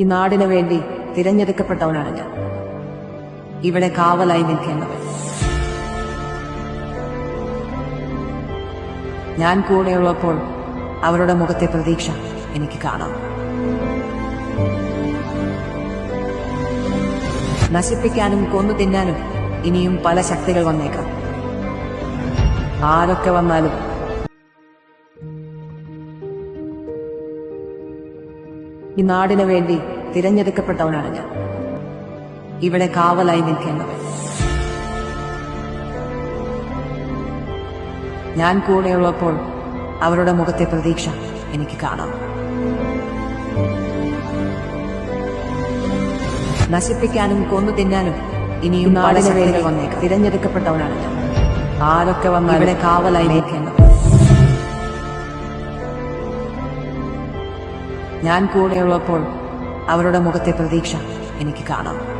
ഈ നാടിനു വേണ്ടി തിരഞ്ഞെടുക്കപ്പെട്ടവനാണ് ഞാൻ. ഇവിടെ കാവലായി നിൽക്കേണ്ടവൻ. ഞാൻ കൂടെയുള്ളപ്പോൾ അവരുടെ മുഖത്തെ പ്രതീക്ഷ എനിക്ക് കാണാം. നശിപ്പിക്കാനും കൊന്നു തിന്നാനും ഇനിയും പല ശക്തികൾ വന്നേക്കാം. ആരൊക്കെ വന്നാലും ഈ നാടിനു വേണ്ടി തിരഞ്ഞെടുക്കപ്പെട്ടവനാണ് ഞാൻ. ഇവിടെ കാവലായി നിൽക്കേണ്ടവൻ. ഞാൻ കൂടെയുള്ളപ്പോൾ അവരുടെ മുഖത്തെ പ്രതീക്ഷ എനിക്ക് കാണാം. നശിപ്പിക്കാനും കൊന്നു തിന്നാനും ഇനിയും നാടിനു വേണ്ടി വന്നേക്കാം തിരഞ്ഞെടുക്കപ്പെട്ടവനാണ് ഞാൻ. ആരൊക്കെ വന്ന് ഇവിടെ കാവലായി നിൽക്കേണ്ടവൻ? ഞാൻ കൂടെയുള്ളപ്പോൾ അവരുടെ മുഖത്തെ പ്രതീക്ഷ എനിക്ക് കാണാം.